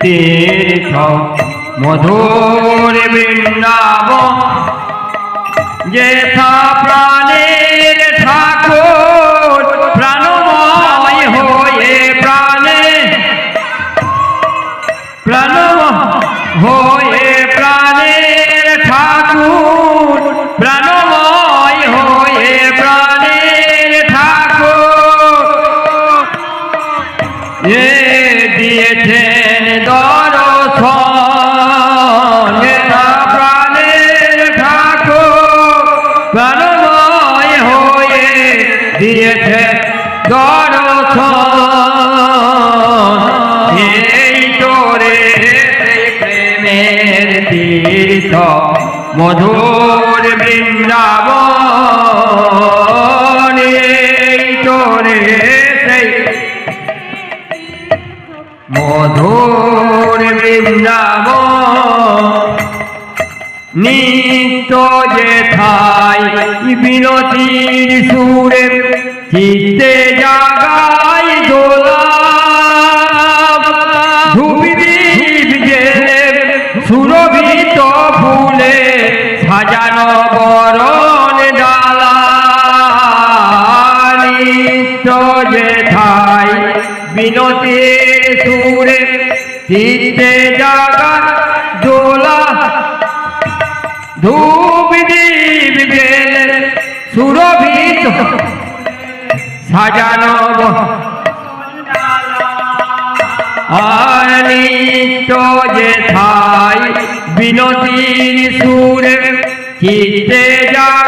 তীর্থ মধুর বৃন্দাবন যেথা প্রাণের প্রেমের তীর্থ মধুর এই তোরে সেই মধুর বৃন্দাবন। নিত্য বিনতির সুরে চিত্তে জাগাই যেথায় বিনতির সুরে চিত্তে জাগা দোলা। ধূপ দীপ গেলে সুরভিত সাজানো নিত্য যেথায় বিনতির সুরে চিত্তে জাগাই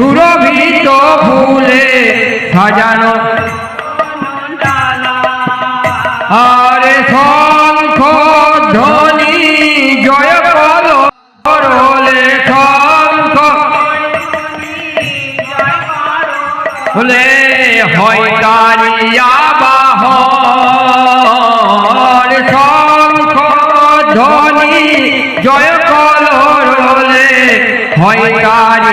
সুরভিত ফুলে সাজানো। আরে শঙ্খ ধ্বনি জয় কর করলে শঙ্খ। হলে হয় জয় কলরলে হয় কারি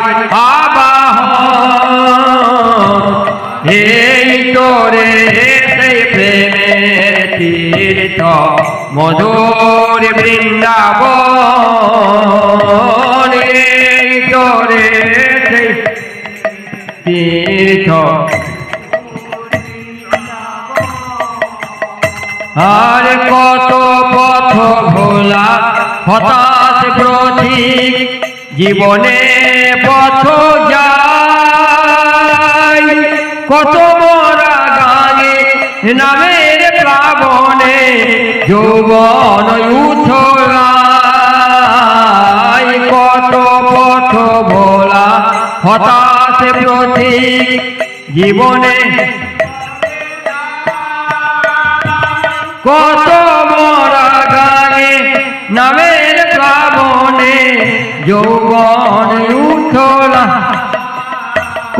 মধুর সেই তীর্থ। আর কত পথ ভোলা, হতাশ প্রতীক, জীবনে পথ যায় কত মরা গানে নামের প্লাবনে যৌবন উঠলায় কত পথ ভোলা, হতাশ প্রতীক জীবনে। কত মরা গানে নামের প্লাবনে যৌবন উঠলা।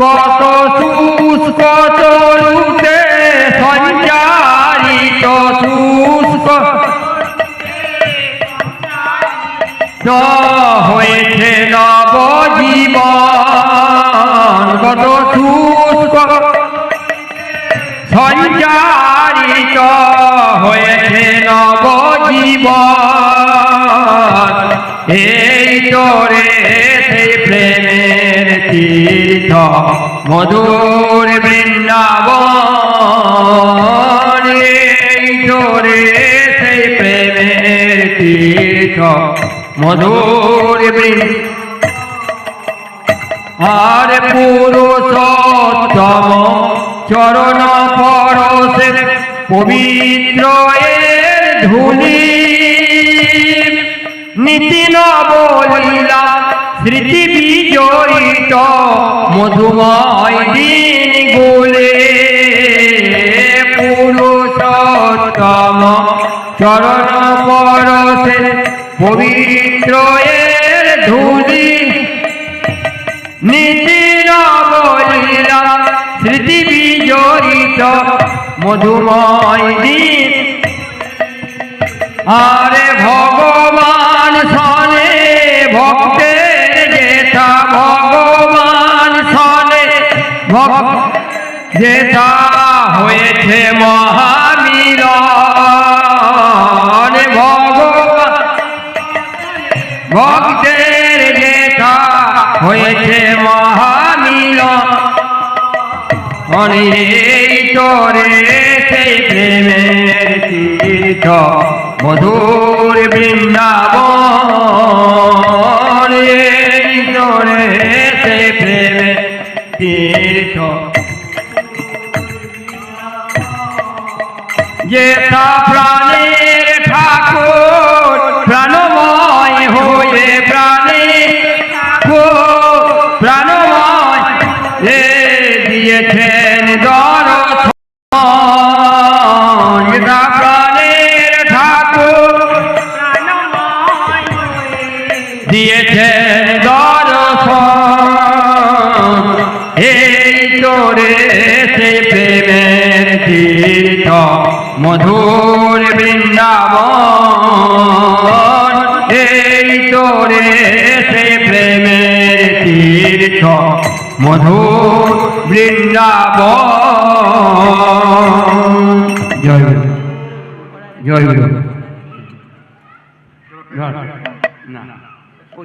কত শুষ্ক তরুতে সঞ্চারিত শুষ্ক হয়েছে নব জীবন কত শুষ্ক সঞ্চারিত হয়েছে নব জীবন এই তোরে সেই প্রেমের তীর্থ মধুর বৃন্দাবন। এই তোরে সেই প্রেমের তীর্থ মধুর আর পুরুষোত্তম চরণ পরশে পবিত্র ধুলি নীতি নবলীলা স্মৃতি বিজড়িত মধুময় দিন গুলে। পুরুষোত্তম চরণ পরশে পবিত্র এর ধুলি নীতি নবলীলা স্মৃতি বিজড়িত মধুময় দিন। আরে ভগবান সনে ভক্তের যেথা ভগবান সনে ভক্ত যেথা হয়েছে মহামিলন হয়েছে মহামিল অনেক তোরে সেই প্রেমের তীর্থ। মধুর বৃন্দাবন। তীর্থ মধুর বৃন্দাবন। এই তোরে সে প্রেমের তীর্থ মধুর বৃন্দাবন। জয় গুরু জয় গুরু। না ও